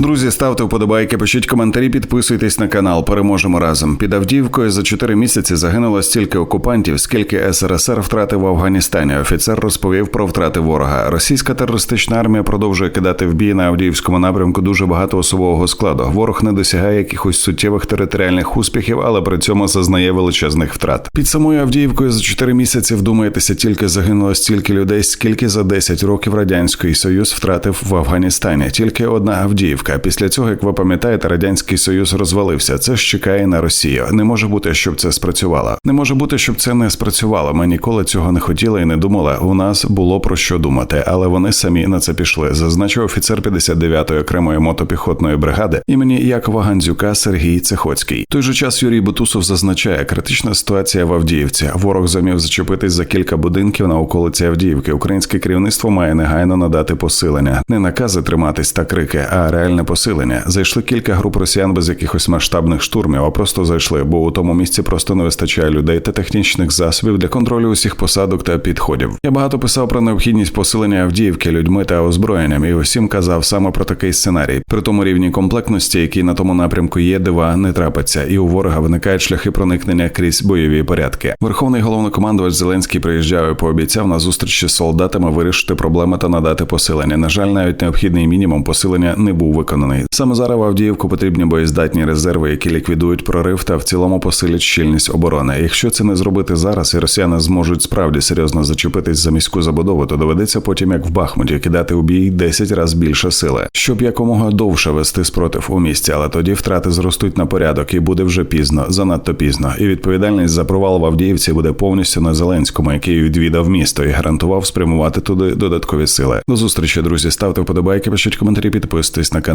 Друзі, ставте вподобайки, пишіть коментарі, підписуйтесь на канал. Переможемо разом. Під Авдіївкою за чотири місяці загинуло стільки окупантів, скільки СРСР втратив в Афганістані. Офіцер розповів про втрати ворога. Російська терористична армія продовжує кидати в бій на Авдіївському напрямку дуже багато особового складу. Ворог не досягає якихось суттєвих територіальних успіхів, але при цьому зазнає величезних втрат. Під самою Авдіївкою за чотири місяці вдумаєтеся, тільки загинуло стільки людей, скільки за 10 років радянський союз втратив в Афганістані. Тільки одна Авдіївка. Після цього, як ви пам'ятаєте, радянський союз розвалився. Це ж чекає на Росію. Не може бути, щоб це спрацювало. Не може бути, щоб це не спрацювало. Ми ніколи цього не хотіли і не думали. У нас було про що думати, але вони самі на це пішли. Зазначив офіцер 59-ї окремої мотопіхотної бригади імені Якова Гандзюка Сергій Цехоцький. Той же час Юрій Бутусов зазначає, критична ситуація в Авдіївці. Ворог замів зачепитись за кілька будинків на околиці Авдіївки. Українське керівництво має негайно надати посилення, не накази триматись та крики, а реальне посилення. Зайшли кілька груп росіян без якихось масштабних штурмів, а просто зайшли, бо у тому місці просто не вистачає людей та технічних засобів для контролю усіх посадок та підходів. Я багато писав про необхідність посилення Авдіївки людьми та озброєнням, і усім казав саме про такий сценарій. При тому рівні комплектності, який на тому напрямку є, дива не трапиться, і у ворога виникають шляхи проникнення крізь бойові порядки. Верховний головнокомандувач Зеленський приїжджав і пообіцяв на зустрічі з солдатами вирішити проблеми та надати посилення. На жаль, навіть необхідний мінімум посилення не був виконаний. Саме зараз в Авдіївку потрібні боєздатні резерви, які ліквідують прорив та в цілому посилять щільність оборони. Якщо це не зробити зараз, і росіяни зможуть справді серйозно зачепитись за міську забудову, то доведеться потім, як в Бахмуті, кидати у бій 10 разів більше сили, щоб якомога довше вести спротив у місті, але тоді втрати зростуть на порядок, і буде вже пізно, занадто пізно. І відповідальність за провал в Авдіївці буде повністю на Зеленському, який відвідав місто і гарантував спрямувати туди додаткові сили. До зустрічі, друзі. Ставте вподобайки, пишіть коментарі, підписуйтесь на